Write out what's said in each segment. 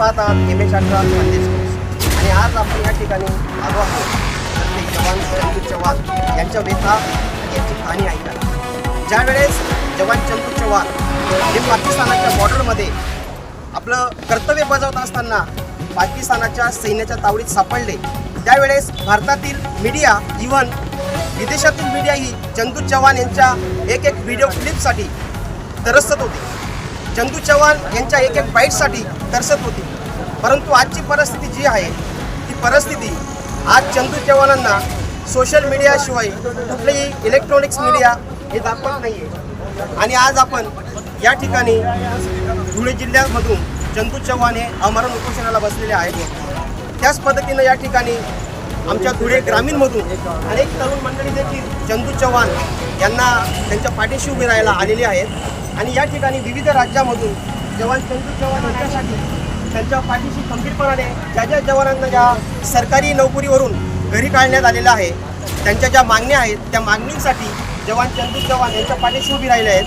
पाहत आहात एम अठरा संदेश आणि आज आपण या ठिकाणी आलो आहोत. प्रत्येक ते जवान चंदू चव्हाण यांच्या व्यथा आणि यांची कहाणी ऐका ज्यावेळेस जवान चंदू चव्हाण हे पाकिस्तानाच्या बॉर्डरमध्ये आपलं कर्तव्य बजावत असताना पाकिस्तानाच्या सैन्याच्या तावडीत सापडले त्यावेळेस भारतातील मीडिया इव्हन विदेशातील मीडियाही चंदू चव्हाण यांच्या एक एक व्हिडिओ क्लिपसाठी तरसत होते. चंदू चव्हाण यांच्या एक एक बाईटसाठी तरसत होती. परंतु आजची परिस्थिती जी आहे ती परिस्थिती आज चंदू चव्हाणांना सोशल मीडियाशिवाय कुठलेही इलेक्ट्रॉनिक्स मीडिया हे दाखवत नाही आहे आणि आज आपण या ठिकाणी धुळे जिल्ह्यामधून चंदू चव्हाण हे अमरण उपोषणाला बसलेले आहेत. त्याच पद्धतीनं या ठिकाणी आमच्या धुळे ग्रामीणमधून अनेक तरुण मंडळी देखील चंदू चव्हाण यांना त्यांच्या पाठीशी उभी राहायला आलेली आहेत. आणि या ठिकाणी विविध राज्यामधून जवान चंदू चव्हाण यांच्यासाठी त्यांच्या पाठीशी खंबीरपणाने ज्या ज्या जवानांना ज्या सरकारी नोकरीवरून घरी काढण्यात आलेलं आहे त्यांच्या ज्या मागण्या आहेत त्या मागणीसाठी जवान चंदू चव्हाण यांच्या पाठीशी उभी राहिले आहेत.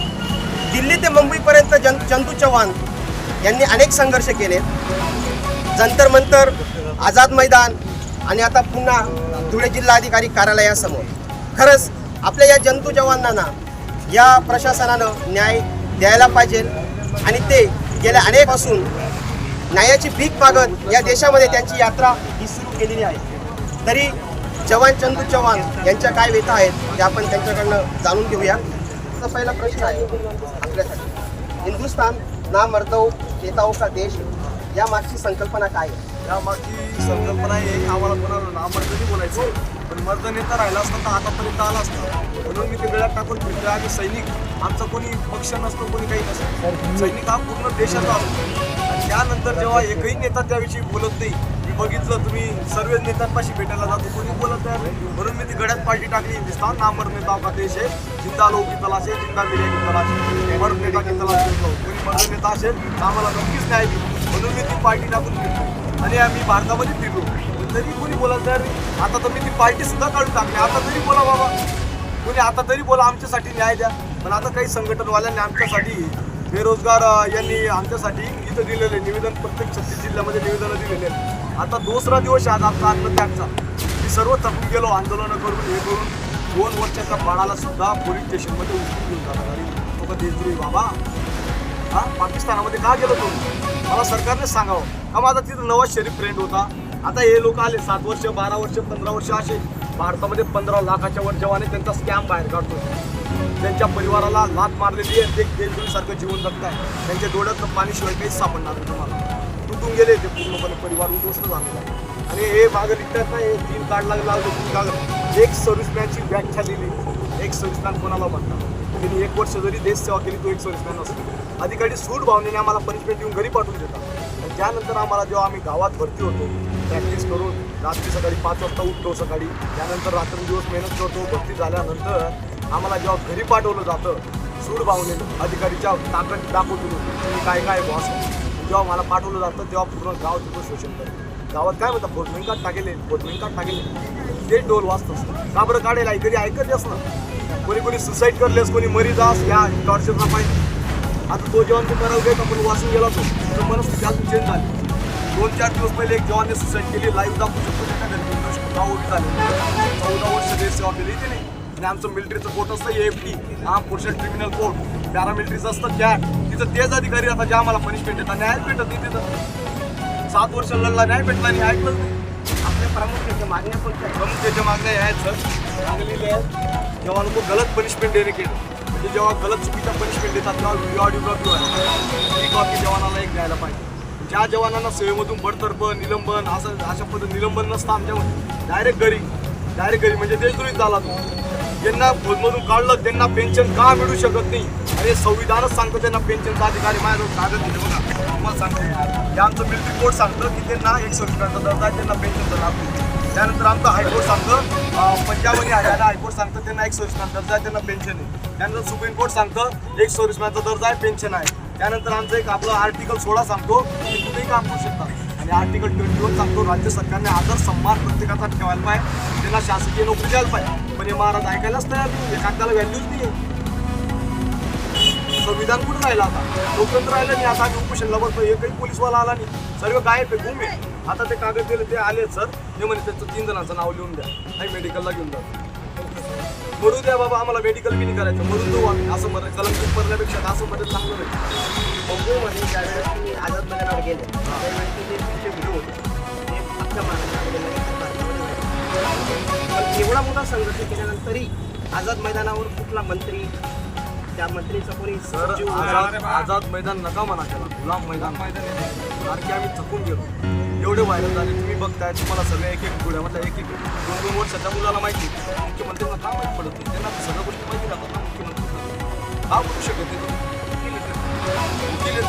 दिल्ली ते मुंबईपर्यंत जन चंदू चव्हाण यांनी अनेक संघर्ष केले. जंतर मंतर आझाद मैदान आणि आता पुन्हा धुळे जिल्हाधिकारी कार्यालयासमोर. खरंच आपल्या या जंतू जवानांना या प्रशासनानं न्याय द्यायला पाहिजे. आणि ते गेल्या अनेकपासून न्यायाची भीक मागत या देशामध्ये त्यांची यात्रा ही सुरू केलेली आहे. तरी जवान चंदू चव्हाण यांच्या काय व्यथा आहेत ते आपण त्यांच्याकडनं जाणून घेऊया. तर पहिला प्रश्न आहे आपल्यासाठी. हिंदुस्तान ना मर्दव नेताओ का देश? या मागची संकल्पना काय आहे? या मागची संकल्पना आहे आम्हाला कोणाला नामर्द नाही बोलायचं. पण मर्द नेता राहिला असता तर आतापर्यंत आला असता. म्हणून मी ते वेळात टाकून फिरतो आणि सैनिक आमचा कोणी पक्ष नसतो कोणी काही नसतो. सैनिक हा पूर्ण देशाचा असतो. आणि त्यानंतर जेव्हा एकही नेता त्याविषयी बोलत नाही मी बघितलं तुम्ही सर्व नेत्यांपाशी भेटायला जातो कोणी बोलत नाही म्हणून मी ती गड्यात पार्टी टाकली. हिंदुस्तान नामर नेता का देश आहे? जिंदा लोक की तलाश आहे जिंदा मीडिया की तलाश आहे. मर्द नेता की तलाश कोणी मर्द नेता असेल तर आम्हाला नक्कीच न्याय दिली म्हणून मी ती पार्टी टाकून फिरतो आणि आम्ही भारतामध्ये फिरलो. तरी कोणी बोलत तयार नाही. आता तर मी ती पार्टी सुद्धा काढून टाकली. आता तरी बोला बाबा. कुणी आता तरी बोला आमच्यासाठी न्याय द्या. पण आता काही संघटनवाल्यांनी आमच्यासाठी बेरोजगार यांनी आमच्यासाठी इथं दिलेले निवेदन प्रत्येक छत्तीस जिल्ह्यामध्ये निवेदनं दिलेले आता दुसरा दिवस आज आमचा आत्मत्यागचा. मी सर्व थकून गेलो आंदोलनं करून हे करून दोन वर्षाच्या बाळाला सुद्धा पोलीस स्टेशनमध्ये उचलून घेऊन जाणार आणि तो का देशद्रोही बाबा हा पाकिस्तानामध्ये का गेलो तो? मला सरकारने सांगावं. का माझा तिथं नवाज शरीफ फ्रेंड होता? आता हे लोक आले सात वर्ष बारा वर्ष पंधरा वर्ष असे. भारतामध्ये पंधरा लाखाच्या वर जवाने त्यांचा स्कॅम बाहेर काढतो त्यांच्या परिवाराला लात मारलेली आहे. ते देशद्रोहीसारखं जीवन जगत आहे त्यांच्या डोळ्यातलं पाणीशिवाय काहीच सापडणार नाही तुम्हाला. तुटून गेले ते पूर्णपणे परिवार उद्ध्वस्त झालेला आहे. आणि हे मागं लिहितात ना हे तीन कार्ड लागला तीन कागद एक सर्व्हिसमॅनची व्याख्या लिहिली. एक सर्व्हिसमॅन कोणाला म्हणतात त्यांनी एक वर्ष जरी देशसेवा केली तो एक सर्व्हिसमॅन असतो अधिकारी सूट भावनेने आम्हाला पनिशमेंट देऊन घरी पाठवून देतात. त्यानंतर आम्हाला जेव्हा आम्ही गावात भरती होतो प्रॅक्टिस करून रात्री सकाळी पाच वाजता उठतो सकाळी. त्यानंतर रात्रंदिवस मेहनत करतो भरती झाल्यानंतर आम्हाला जेव्हा घरी पाठवलं जातं सूड भावनेनं अधिकारीच्या ताकद दाखवतो तुम्ही काय काय बॉस जेव्हा मला पाठवलं जातं तेव्हा पूर्ण गाव तिथं शोषण करतो गावात काय म्हणतात भोजमेन कार्ड टाकेले भोजमेन कार्ड टाकेले ते डोल वाचतोस का बरं काढेल आहे कधी ऐकतेस ना. कोणी कोणी सुसाईड करलेस कोणी मरी जास या टॉर्चरचा पाहिजे आता तो जेव्हा तू करायला गेला पण वाचून गेला तो. तर मनस्थिती अजून चेंज झाली. दोन चार दिवस पहिले एक जवानने सुसाईड केली. लाईव्ह दाखवू शकतो त्याच्या घरी दोन उभी झाली चौदा वर्ष देश सेवा केली त्याने आणि आमचं मिलिटरीचं कोर्ट असतं एफ टी हा पुरुष क्रिमिनल कोर्ट पॅरामिलिटरीचं असतं कॅट तिथं तेच अधिकारी आता जे आम्हाला पनिशमेंट देतात न्याय भेटत नाही तिथं. सात वर्ष लढला न्याय भेटला नाही ऐकलंच नाही. आपल्या प्रामुख्याच्या मागण्या पण आहेत? प्रमुख त्याच्या मागण्या आहेत सर. सांगलेले आहेत. जेव्हा लोक गलत पनिशमेंट देणे केलं. म्हणजे जेव्हा गलत चुकीचा पनिशमेंट देतात तेव्हा व्हिडिओ ऑडिओ कॉपी आहे ती कॉपी जवानाला एक द्यायला पाहिजे. ज्या जवानांना सेवेमधून बडतर्फ निलंबन असं अशा पद्धती निलंबन नसतं आमच्यामध्ये. डायरेक्ट घरी डायरेक्ट घरी म्हणजे देशद्रोहीत झाला तो. ज्यांना फौजमधून काढलं त्यांना पेन्शन का मिळू शकत नाही? अरे संविधानच सांगतं त्यांना पेन्शनचा अधिकारी माझ्याजवळ कागद दिले बघा. तुम्हाला सांगतो. आमचं मिलिटरी कोर्ट सांगतं की त्यांना एक सर्विसचा दर्जा त्यांना पेन्शनचा लाभ मिळतो त्यानंतर आमचं हायकोर्ट सांगतं पंजाब आणि हरियाणा हायकोर्ट सांगतं त्यांना एक सर्विसमॅन दर्जा आहे त्यांना पेन्शन आहे. त्यानंतर सुप्रीम कोर्ट सांगतं एक सर्विसमॅनचा दर्जा आहे पेन्शन आहे. त्यानंतर आमचं एक आपलं आर्टिकल सोळा सांगतो की तुम्ही काम करू शकता. आणि आर्टिकल ट्वेंटी वन सांगतो राज्य सरकारने आदर सन्मान प्रत्येकाचा ठेवायला पाहिजे. त्यांना शासकीय नोकरी द्यायला पाहिजे. पण हे महाराज ऐकायलाच तयार नाही एखाद्याला व्हॅल्यूच नाही आहे संविधान कुठं राहिलं आता? लोकतंत्र राहिलं नाही आता आम्ही उपोषणला बसतो एकही पोलीसवाला आला नाही. सर्व गायब आहे घुमे आता ते कागद दिले ते आले सर. ते म्हणे त्यांचं तीन जणांचं नाव लिहून द्या. काही मेडिकलला घेऊन जा. मरू द्या बाबा आम्हाला मेडिकल बी नाही करायचं. मरून देऊ आम्ही. असं मरे कलंकित पडल्यापेक्षा असं मध्ये चांगलं नाही ज्यावेळेस तुम्ही आझाद मैदानावर गेले. त्यावेळेस ते व्हिडिओ होते महाराष्ट्रामध्ये एवढा मोठा संघर्ष केल्यानंतरही आझाद मैदानावर कुठला मंत्री त्या मंत्रीचा कोणी सर आझाद मैदान नका म्हणा त्याला. गुलाम मैदान. की आम्ही थकून गेलो. एवढे व्हायरल झाले. तुम्ही बघताय तुम्हाला सगळे एक एक पुढ्यामधल्या एक एक दोन दोन वर्षाच्या मुलाला माहिती मुख्यमंत्र्यांना का माहीत पडत नाही. त्यांना सगळ्या गोष्टी माहिती राहतात ना मुख्यमंत्री का बोलू शकत नाही तुम्ही.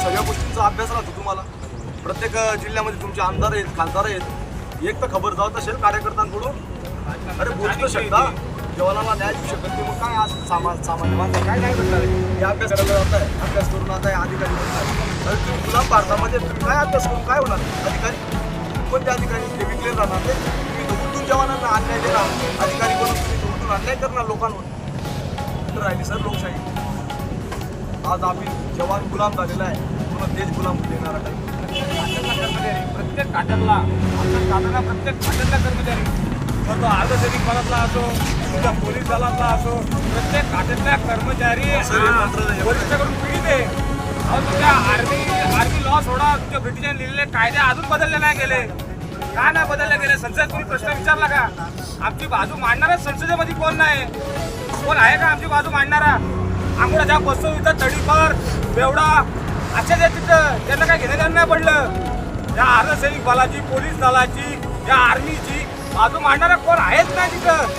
सगळ्या गोष्टींचा अभ्यास राहतो तुम्हाला. प्रत्येक जिल्ह्यामध्ये तुमचे आमदार आहेत खासदार आहेत. एक तर खबर जात असेल कार्यकर्त्यांकडून. अरे बोलू शकता. जवानाला न्याय देऊ शकत नाही. मग काय आज सामा सामान्य माणसं? काय नाही करणार आहे? हे अभ्यास करायला जात आहे. अभ्यास करून आता आहे अधिकारी गुलाम भारतामध्ये काय अभ्यास करून काय होणार? अधिकारी? कोणते अधिकारी? ते विकले राहणार ते तुम्ही उलटून जवानांना अन्याय देणार अधिकारी बनून तुम्ही उलटून अन्याय करणार लोकांवर. राहिली सर लोकशाही. आज आम्ही जवान गुलाम झालेला आहे. पुन्हा देश गुलाम देणारा काही कर्मचारी प्रत्येक काटकला आमच्या काटाला प्रत्येक काटकला कर्मचारी. मग तो अर्धसैनिक पदातला असो तुझ्या पोलीस दलातला असो प्रत्येक काटकला कर्मचारी. वरिष्ठाकडून आर्मी आर्मी लॉ सोडा तुमच्या ब्रिटिशांनी लिहिलेले कायदे अजून बदलले नाही गेले. का नाही बदलले गेले? संसद तुम्ही प्रश्न विचारला का? आमची बाजू मांडणारच संसदेमध्ये कोण नाही? कोण आहे का आमची बाजू मांडणारा? आम्हाला ज्या बसतो इथं तडीपार बेवडा अशा ज्या तिथं त्यांना काय घेणं देणं नाही पडलं. या अर्धसैनिक बलाची पोलीस दलाची या आर्मीची बाजू मांडणारा कोण आहेच नाही तिथं.